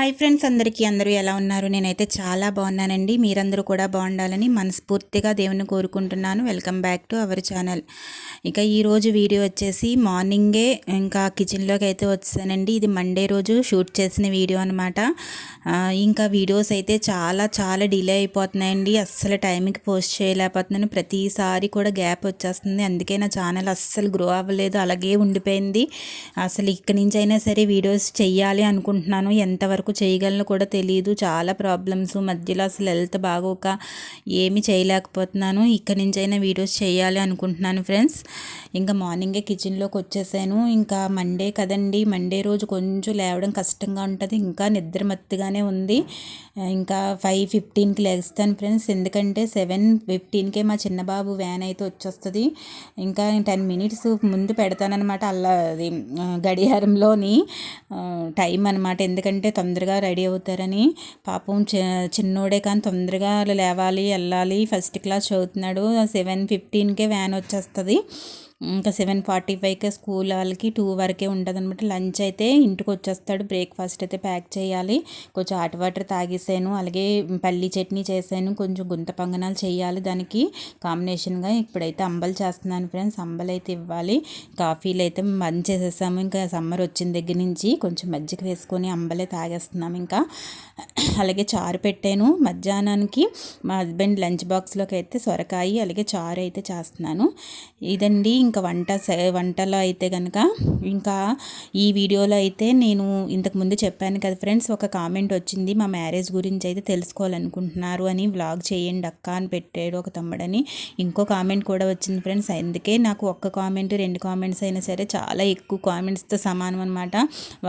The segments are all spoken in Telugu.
హాయ్ ఫ్రెండ్స్ అందరికీ అందరూ ఎలా ఉన్నారు? నేనైతే చాలా బాగున్నానండి. మీరందరూ కూడా బాగుండాలని మనస్ఫూర్తిగా దేవుని కోరుకుంటున్నాను. Welcome back to our channel ఇక ఈరోజు వీడియో వచ్చేసి మార్నింగే ఇంకా కిచెన్లోకి అయితే వచ్చానండి. ఇది మండే రోజు షూట్ చేసిన వీడియో అనమాట ఇంకా వీడియోస్ అయితే చాలా చాలా డిలే అయిపోతున్నాయండి. అస్సలు టైంకి పోస్ట్ చేయలేకపోతున్నాను. ప్రతిసారి కూడా గ్యాప్ వచ్చేస్తుంది. అందుకే నా ఛానల్ అస్సలు గ్రో అవ్వలేదు. అలాగే ఉండిపోయింది. అసలు ఇక్కడి నుంచి అయినా సరే వీడియోస్ చెయ్యాలి అనుకుంటున్నాను. ఎంతవరకు నాకు చేయగలను కూడా తెలియదు చాలా ప్రాబ్లమ్స్ మధ్యలో అసలు హెల్త్ బాగోక ఏమి చేయలేకపోతున్నాను. ఇక్కడి నుంచైనా వీడియోస్ చేయాలి అనుకుంటున్నాను ఫ్రెండ్స్. ఇంకా మార్నింగే కిచెన్లోకి వచ్చేసాను. ఇంకా మండే కదండి. మండే రోజు కొంచెం లేవడం కష్టంగా ఉంటుంది. ఇంకా నిద్ర మత్తుగానే ఉంది. ఇంకా ఫైవ్ ఫిఫ్టీన్కి లేస్తాను ఫ్రెండ్స్. ఎందుకంటే సెవెన్ ఫిఫ్టీన్కే మా చిన్నబాబు వ్యాన్ అయితే వచ్చేస్తుంది. ఇంకా టెన్ మినిట్స్ ముందు పెడతానమాట అలా అది గడియారంలోని టైం అనమాట ఎందుకంటే తొందరగా రెడీ అవుతారని. పాపం చిన్నోడే కానీ తొందరగా లేవాలి వెళ్ళాలి. ఫస్ట్ క్లాస్ చదువుతున్నాడు. సెవెన్ ఫిఫ్టీన్కే వ్యాన్ వచ్చేస్తుంది. ఇంకా సెవెన్ ఫార్టీ ఫైవ్కి స్కూల్ వాళ్ళకి టూ వరకే ఉంటుంది అనమాట లంచ్ అయితే ఇంటికి వచ్చేస్తాడు బ్రేక్ఫాస్ట్ అయితే ప్యాక్ చేయాలి. కొంచెం హాట్ వాటర్ తాగేసాను. అలాగే పల్లి చట్నీ చేశాను కొంచెం గుంత పొంగనాలు చేయాలి దానికి. కాంబినేషన్గా ఇప్పుడైతే అంబలు చేస్తున్నాను ఫ్రెండ్స్. అంబలు అయితే ఇవ్వాలి. కాఫీలు అయితే మంచి చేసేసాము. ఇంకా సమ్మర్ వచ్చిన దగ్గర నుంచి కొంచెం మజ్జిగ వేసుకొని అంబలే తాగేస్తున్నాము ఇంకా. అలాగే చారు పెట్టాను. మధ్యాహ్నానికి మా హస్బెండ్ లంచ్ బాక్స్లోకి అయితే సొరకాయ అలాగే చారు అయితే చేస్తున్నాను. ఇదండి ఇంకా వంట వంటలో అయితే కనుక ఇంకా ఈ వీడియోలో అయితే నేను ఇంతకుముందు చెప్పాను కదా ఫ్రెండ్స్ ఒక కామెంట్ వచ్చింది మా మ్యారేజ్ గురించి అయితే తెలుసుకోవాలనుకుంటున్నారు అని వ్లాగ్ చేయండి అక్క అని పెట్టాడు ఒక తమ్ముడని. ఇంకో కామెంట్ కూడా వచ్చింది ఫ్రెండ్స్ అందుకే నాకు ఒక్క కామెంట్ రెండు కామెంట్స్ అయినా సరే చాలా ఎక్కువ కామెంట్స్తో సమానం అనమాట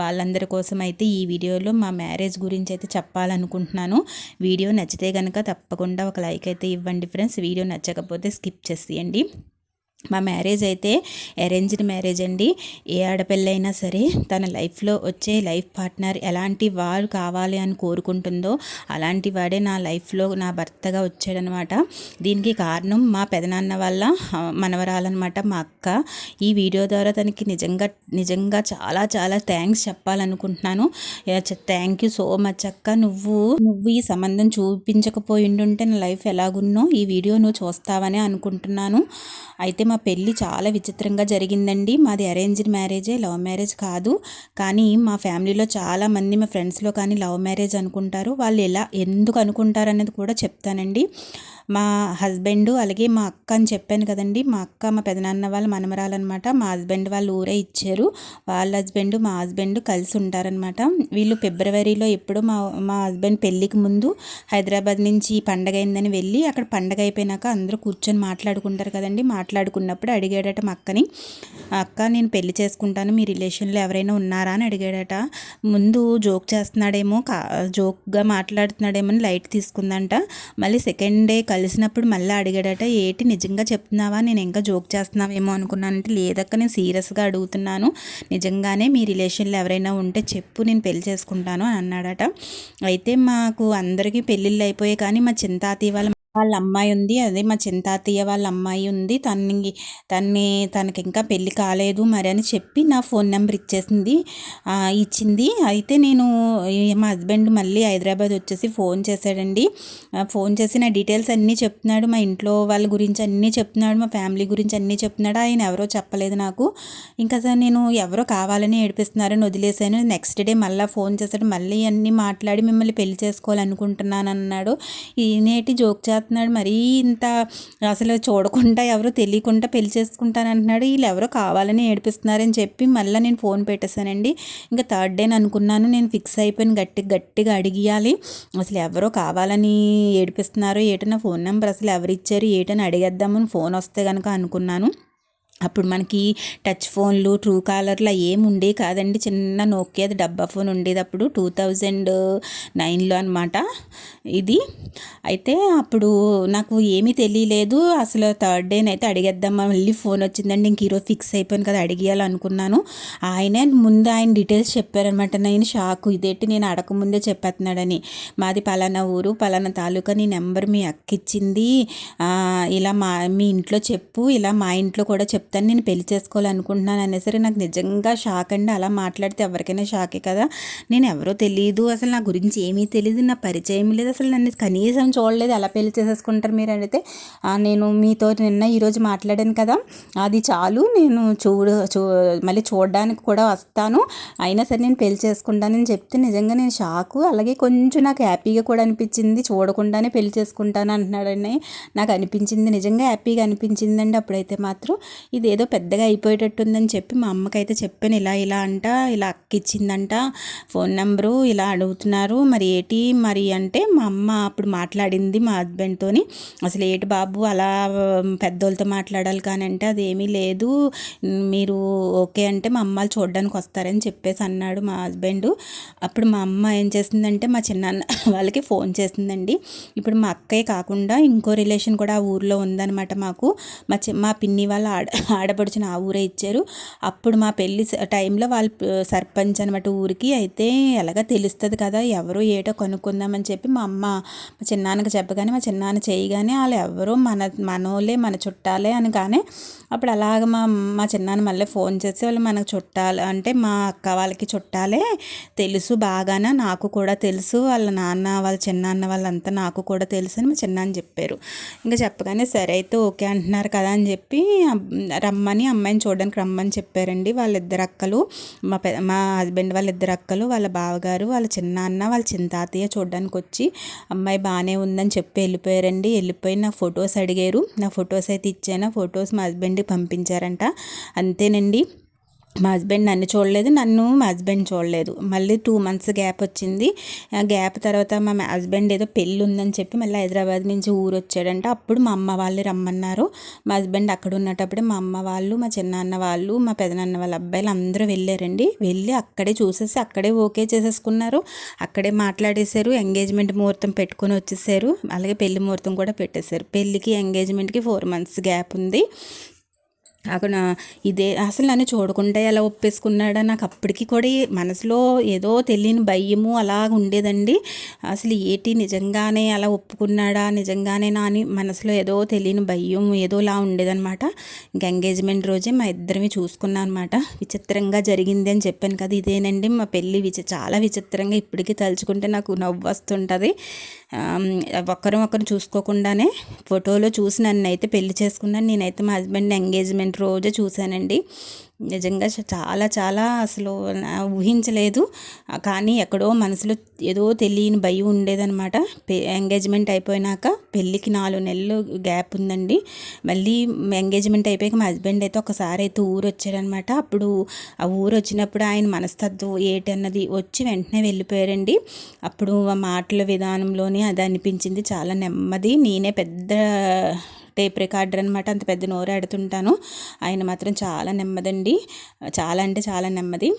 వాళ్ళందరి కోసం అయితే ఈ వీడియోలో మా మ్యారేజ్ గురించి అయితే చెప్పాలనుకుంటున్నాను. వీడియో నచ్చితే కనుక తప్పకుండా ఒక లైక్ అయితే ఇవ్వండి ఫ్రెండ్స్ వీడియో నచ్చకపోతే స్కిప్ చేసేయండి. మా మ్యారేజ్ అయితే అరేంజ్డ్ మ్యారేజ్ అండి. ఏ ఆడపిల్లైనా సరే తన లైఫ్లో వచ్చే లైఫ్ పార్ట్నర్ ఎలాంటి వారు కావాలి అని కోరుకుంటుందో అలాంటి వాడే నా లైఫ్లో నా భర్తగా వచ్చాడనమాట. దీనికి కారణం మా పెదనాన్న వల్ల మనవరాలన్నమాట మా అక్క. ఈ వీడియో ద్వారా తనకి నిజంగా నిజంగా చాలా చాలా థ్యాంక్స్ చెప్పాలనుకుంటున్నాను. థ్యాంక్ యూ సో మచ్ అక్క. నువ్వు నువ్వు ఈ సంబంధం చూపించకపోయి ఉంటే నా లైఫ్ ఎలాగున్నో ఈ వీడియో నువ్వు చూస్తావని అనుకుంటున్నాను. అయితే మా పెళ్ళి చాలా విచిత్రంగా జరిగిందండి. మాది అరేంజ్డ్ మ్యారేజే లవ్ మ్యారేజ్ కాదు. కానీ మా ఫ్యామిలీలో చాలామంది మా ఫ్రెండ్స్లో కానీ లవ్ మ్యారేజ్ అనుకుంటారు. వాళ్ళు ఎలా ఎందుకు అనుకుంటారు అనేది కూడా చెప్తానండి. మా హస్బెండ్ అలాగే మా అక్క అని చెప్పాను కదండి. మా అక్క మా పెదనాన్న వాళ్ళ మనమరాలన్నమాట. మా హస్బెండ్ వాళ్ళు ఊరే ఇచ్చారు. వాళ్ళ హస్బెండ్ మా హస్బెండ్ కలిసి ఉంటారనమాట వీళ్ళు ఫిబ్రవరిలో ఎప్పుడు మా మా హస్బెండ్ పెళ్ళికి ముందు హైదరాబాద్ నుంచి పండగ అయిందని వెళ్ళి అక్కడ పండగ అయిపోయినాక అందరూ కూర్చొని మాట్లాడుకుంటారు కదండి. ఉన్నప్పుడు అడిగాడట మా అక్కని. అక్క నేను పెళ్ళి చేసుకుంటాను మీ రిలేషన్లో ఎవరైనా ఉన్నారా? అని అడిగాడట. ముందు జోక్ చేస్తున్నాడేమో కా జోక్గా మాట్లాడుతున్నాడేమో అని లైట్ తీసుకుందంట. మళ్ళీ సెకండ్ డే కలిసినప్పుడు మళ్ళీ అడిగాడట. ఏటి నిజంగా చెప్తున్నావా? నేను ఇంకా జోక్ చేస్తున్నావేమో అనుకున్నానంటే లేదక్క నేను సీరియస్గా అడుగుతున్నాను. నిజంగానే మీ రిలేషన్లో ఎవరైనా ఉంటే చెప్పు నేను పెళ్ళి చేసుకుంటాను అని అన్నాడట. అయితే మాకు అందరికీ పెళ్ళిళ్ళు అయిపోయాయి కానీ మా చింతాతి వాళ్ళ వాళ్ళ అమ్మాయి ఉంది అదే మా చింతాతయ్య వాళ్ళ అమ్మాయి ఉంది తన్ని తన్ని తనకి ఇంకా పెళ్ళి కాలేదు మరి అని చెప్పి నా ఫోన్ నెంబర్ ఇచ్చేసింది. ఇచ్చింది. అయితే నేను మా హస్బెండ్ మళ్ళీ హైదరాబాద్ వచ్చేసి ఫోన్ చేశాడండి. ఫోన్ చేసి నా డీటెయిల్స్ అన్నీ చెప్తున్నాడు. మా ఇంట్లో వాళ్ళ గురించి అన్నీ చెప్తున్నాడు. మా ఫ్యామిలీ గురించి అన్నీ చెప్తున్నాడు. ఆయన ఎవరో చెప్పలేదు నాకు. ఇంకా సార్ నేను ఎవరో కావాలని ఏడిపిస్తున్నారని వదిలేశాను. నెక్స్ట్ డే మళ్ళీ ఫోన్ చేశాడు. మళ్ళీ అన్నీ మాట్లాడి మిమ్మల్ని పెళ్ళి చేసుకోవాలనుకుంటున్నాను అన్నాడు ఈనేటి జోక్ చేస్తాను చేస్తున్నాడు మరీ ఇంత అసలు చూడకుండా ఎవరో తెలియకుండా పెళ్ళి చేసుకుంటానంటున్నాడు. వీళ్ళు ఎవరో కావాలని ఏడిపిస్తున్నారని చెప్పి మళ్ళీ నేను ఫోన్ పెట్టేశానండి. ఇంకా థర్డ్ డే అనుకున్నాను. నేను ఫిక్స్ అయిపోయిన. గట్టి గట్టిగా అడిగియాలి. అసలు ఎవరో కావాలని ఏడిపిస్తున్నారో? ఏటన్నా ఫోన్ నెంబర్ అసలు ఎవరు ఇచ్చారు ఏటని అడిగేద్దామని ఫోన్ వస్తే కనుక అనుకున్నాను. అప్పుడు మనకి టచ్ ఫోన్లు ట్రూ కాలర్లు ఏమి ఉండే కాదండి. చిన్న నోకియాది డబ్బా ఫోన్ ఉండేది అప్పుడు టూ థౌజండ్ నైన్లో అనమాట ఇది. అయితే అప్పుడు నాకు ఏమీ తెలియలేదు. అసలు థర్డ్ డే అయితే అడిగేద్దాం మళ్ళీ ఫోన్ వచ్చిందండి. ఇంక ఈరోజు ఫిక్స్ అయిపోయింది కదా అడిగేయాలనుకున్నాను. ఆయన ముందు ఆయన డీటెయిల్స్ చెప్పారనమాట నేను షాకు ఇదేంటి నేను అడగముందే చెప్పేస్తున్నాడని. మాది పలానా ఊరు పలానా తాలూకా నీ నెంబర్ మీ అక్కిచ్చింది. ఇలా మా మీ ఇంట్లో చెప్పు ఇలా మా ఇంట్లో కూడా చెప్పు. చెప్తాను నేను పెళ్ళి చేసుకోవాలనుకుంటున్నాను అనే సరే నాకు నిజంగా షాక్ అండి. అలా మాట్లాడితే ఎవరికైనా షాకే కదా. నేను ఎవరో తెలియదు అసలు నా గురించి ఏమీ తెలియదు నా పరిచయం లేదు అసలు నన్ను కనీసం చూడలేదు. ఎలా పెళ్ళి చేసేసుకుంటారు మీరు అడిగితే నేను మీతో నిన్న ఈరోజు మాట్లాడాను కదా. అది చాలు నేను చూడు చూ మళ్ళీ చూడడానికి కూడా వస్తాను. అయినా సరే నేను పెళ్ళి చేసుకుంటానని చెప్తే నిజంగా నేను షాకు. అలాగే కొంచెం నాకు హ్యాపీగా కూడా అనిపించింది చూడకుండానే పెళ్ళి చేసుకుంటాను అంటున్నాడని నాకు అనిపించింది. నిజంగా హ్యాపీగా అనిపించిందండి అప్పుడైతే మాత్రం. ఇదేదో పెద్దగా అయిపోయేటట్టుందని చెప్పి మా అమ్మకైతే చెప్పాను ఇలా ఇలా అంట ఇలా అక్క ఇచ్చిందంట ఫోన్ నెంబరు ఇలా అడుగుతున్నారు. మరి ఏటి మరి అంటే మా అమ్మ అప్పుడు మాట్లాడింది మా హస్బెండ్తోని అసలు ఏటి బాబు అలా పెద్దోళ్ళతో మాట్లాడాలి కానీ అంటే అదేమీ లేదు. మీరు ఓకే అంటే మా అమ్మాలు చూడడానికి వస్తారని చెప్పేసి అన్నాడు మా హస్బెండ్ అప్పుడు మా అమ్మ ఏం చేసిందంటే మా చిన్నాన్న వాళ్ళకి ఫోన్ చేసిందండి. ఇప్పుడు మా అక్కయ్య కాకుండా ఇంకో రిలేషన్ కూడా ఆ ఊర్లో ఉందన్నమాట మాకు. మా చి మా పిన్ని వాళ్ళ ఆడ ఆడపడుచుని ఆ ఊరే ఇచ్చారు. అప్పుడు మా పెళ్ళి టైంలో వాళ్ళు సర్పంచ్ అనమాట ఊరికి అయితే ఎలాగ తెలుస్తుంది కదా ఎవరో ఏటో కొనుక్కుందామని చెప్పి మా అమ్మ మా చిన్నాన్నకి చెప్పగానే మా చిన్నాన్న చేయగానే వాళ్ళు ఎవరో మన మనోళ్ళే మన చుట్టాలే అని కానీ అప్పుడు అలాగ మా మా చిన్నాన్న మళ్ళీ ఫోన్ చేసి వాళ్ళు మనకు చుట్టాలు అంటే మా అక్క వాళ్ళకి చుట్టాలే తెలుసు బాగానే నాకు కూడా తెలుసు వాళ్ళ నాన్న వాళ్ళ చిన్నాన్న వాళ్ళంతా నాకు కూడా తెలుసు అని మా చిన్నాన్న చెప్పారు. ఇంకా చెప్పగానే సరే అయితే ఓకే అంటున్నారు కదా అని చెప్పి రమ్మని అమ్మాయిని చూడడానికి రమ్మని చెప్పారండి వాళ్ళిద్దరు అక్కలు. మా పె మా హస్బెండ్ వాళ్ళ ఇద్దరు అక్కలు వాళ్ళ బావగారు వాళ్ళ చిన్నాన్న వాళ్ళ చిన్న తాతయ్య చూడడానికి వచ్చి అమ్మాయి బాగానే ఉందని చెప్పి వెళ్ళిపోయారండి. వెళ్ళిపోయి నా ఫొటోస్ అడిగారు. నా ఫొటోస్ అయితే ఇచ్చాను. ఫొటోస్ మా హస్బెండ్కి పంపించారంట. అంతేనండి. మా హస్బెండ్ నన్ను చూడలేదు నన్ను మా హస్బెండ్ చూడలేదు. మళ్ళీ టూ మంత్స్ గ్యాప్ వచ్చింది. ఆ గ్యాప్ తర్వాత మా హస్బెండ్ ఏదో పెళ్ళి ఉందని చెప్పి మళ్ళీ హైదరాబాద్ నుంచి ఊరు వచ్చాడంట అప్పుడు మా అమ్మ వాళ్ళు రమ్మన్నారు. మా హస్బెండ్ అక్కడ ఉన్నటప్పుడే మా అమ్మ వాళ్ళు మా చిన్నాన్న వాళ్ళు మా పెదనాన్న వాళ్ళ అబ్బాయిలు అందరూ వెళ్ళారండి. వెళ్ళి అక్కడే చూసేసి అక్కడే ఓకే చేసేసుకున్నారు. అక్కడే మాట్లాడేశారు. ఎంగేజ్మెంట్ ముహూర్తం పెట్టుకొని వచ్చేసారు. అలాగే పెళ్ళి ముహూర్తం కూడా పెట్టేశారు. పెళ్ళికి ఎంగేజ్మెంట్కి ఫోర్ మంత్స్ గ్యాప్ ఉంది. అక్కడ ఇదే అసలు నన్ను చూడకుండా ఎలా ఒప్పేసుకున్నాడా? నాకు అప్పటికి కూడా మనసులో ఏదో తెలియని భయము అలా ఉండేదండి. అసలు ఏటి? నిజంగానే అలా ఒప్పుకున్నాడా? నిజంగానే నా అని మనసులో ఏదో తెలియని భయం ఏదోలా ఉండేదన్నమాట. ఇంక ఎంగేజ్మెంట్ రోజే మా ఇద్దరిని చూసుకున్నాం అనమాట విచిత్రంగా జరిగింది అని చెప్పాను కదా ఇదేనండి. మా పెళ్ళి విచి చాలా విచిత్రంగా ఇప్పటికీ తలుచుకుంటే నాకు నవ్వు వస్తుంటుంది. ఆమ్, ఒక్కరం ఒకరు చూసుకోకుండానే ఫోటోలో చూసి నన్ను అయితే పెళ్ళి చేసుకున్నాను. నేనైతే మా హస్బెండ్ ఎంగేజ్మెంట్ రోజే చూశానండి. నిజంగా చాలా చాలా అసలు ఊహించలేదు. కానీ ఎక్కడో మనసులో ఏదో తెలియని భయం ఉండేదనమాట ఎంగేజ్మెంట్ అయిపోయినాక పెళ్ళికి నాలుగు నెలలు గ్యాప్ ఉందండి. మళ్ళీ ఎంగేజ్మెంట్ అయిపోయాక మా హస్బెండ్ అయితే ఒకసారి అయితే ఊరు వచ్చారనమాట అప్పుడు ఆ ఊరు వచ్చినప్పుడు ఆయన మనస్తత్వం ఏటన్నది వచ్చి వెంటనే వెళ్ళిపోయారండి. అప్పుడు ఆ మాటల విధానంలోనే అది అనిపించింది. చాలా నెమ్మది. నేనే పెద్ద టేప్ రికార్డర్ అనమాట అంత పెద్ద నోరు ఆడుతుంటాను. ఆయన మాత్రం చాలా నెమ్మదండి. చాలా అంటే చాలా నెమ్మది.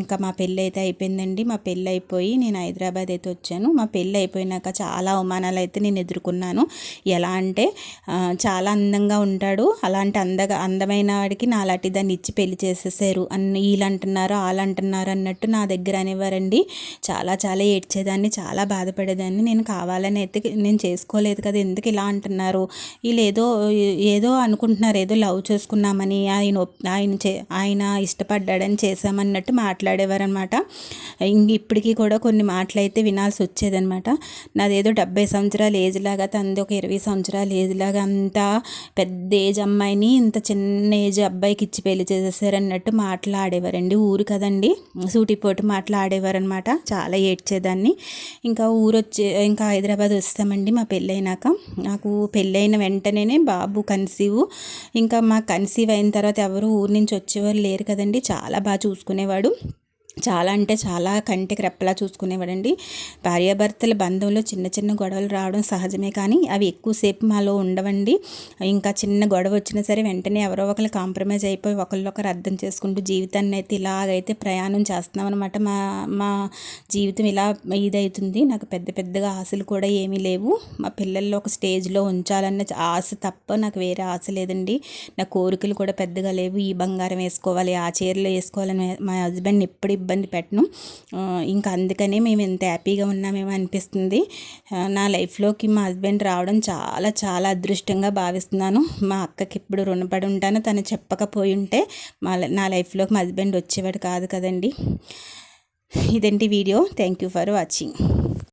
ఇంకా మా పెళ్ళి అయితే అయిపోయిందండి. మా పెళ్ళి అయిపోయి నేను హైదరాబాద్ అయితే వచ్చాను. మా పెళ్ళి అయిపోయినాక చాలా అవమానాలు అయితే నేను ఎదుర్కొన్నాను. ఎలా అంటే చాలా అందంగా ఉంటాడు. అలాంటి అందగా అందమైన వాడికి నాలాంటి దాన్ని ఇచ్చి పెళ్ళి చేసేసారు. అన్ని వీళ్ళు అంటున్నారు వాళ్ళు అంటున్నారు అన్నట్టు నా దగ్గర అనేవారండి. చాలా చాలా ఏడ్చేదాన్ని చాలా బాధపడేదాన్ని. నేను కావాలని అయితే నేను చేసుకోలేదు కదా ఎందుకు ఇలా అంటున్నారు? వీళ్ళు ఏదో ఏదో అనుకుంటున్నారు ఏదో లవ్ చేసుకున్నామని ఆయన ఒప్- ఆయన చే ఆయన ఇష్టపడ్డాడని చేశామన్నట్టు మాట్లాడేవారనమాట. ఇంక ఇప్పటికీ కూడా కొన్ని మాటలు అయితే వినాల్సి వచ్చేదనమాట. నాదేదో డెబ్బై సంవత్సరాల ఏజ్ లాగా తనది ఒక ఇరవై సంవత్సరాల ఏజ్ లాగా అంత పెద్ద ఏజ్ అమ్మాయిని ఇంత చిన్న ఏజ్ అబ్బాయికి ఇచ్చి పెళ్ళి చేసేసారన్నట్టు మాట్లాడేవారండి. ఊరు కదండి సూటిపోటు మాట్లాడేవారనమాట. చాలా ఏడ్చేదాన్ని. ఇంకా ఊరు వచ్చే ఇంకా హైదరాబాద్ వస్తామండి మా పెళ్ళైనాక. నాకు పెళ్ళైన వెంటనే బాబు కన్సీవ్. ఇంకా మా కన్సీవ్ అయిన తర్వాత ఎవరు ఊరి నుంచి వచ్చేవారు లేరు కదండి. చాలా బాగా చూసుకునేవాడు. చాలా అంటే చాలా కంటికి రెప్పలా చూసుకునేవాడండి. భార్యాభర్తల బంధంలో చిన్న చిన్న గొడవలు రావడం సహజమే కానీ అవి ఎక్కువసేపు మాలో ఉండవండి. ఇంకా చిన్న గొడవ వచ్చినా సరే వెంటనే ఎవరో ఒకరు కాంప్రమైజ్ అయిపోయి ఒకళ్ళొకరు అర్థం చేసుకుంటూ జీవితాన్ని అయితే ఇలాగైతే ప్రయాణం చేస్తున్నాం అనమాట మా మా జీవితం ఇలా ఇదవుతుంది నాకు పెద్ద పెద్దగా ఆశలు కూడా ఏమీ లేవు. మా పిల్లల్లో ఒక స్టేజ్లో ఉంచాలన్న ఆశ తప్ప నాకు వేరే ఆశ లేదండి. నా కోరికలు కూడా పెద్దగా లేవు. ఈ బంగారం వేసుకోవాలి ఆ చీరలు వేసుకోవాలని మా హస్బెండ్ ఎప్పుడు ఇబ్బంది పెట్టను. ఇంకా అందుకనే మేము ఎంత హ్యాపీగా ఉన్నామేమో అనిపిస్తుంది. నా లైఫ్లోకి మా హస్బెండ్ రావడం చాలా చాలా అదృష్టంగా భావిస్తున్నాను. మా అక్కకి ఇప్పుడు రుణపడి ఉంటాను తను చెప్పకపోయి ఉంటే మా నా లైఫ్లోకి మా హస్బెండ్ వచ్చేవాడు కాదు కదండి. ఇదేంటి video? Thank you for watching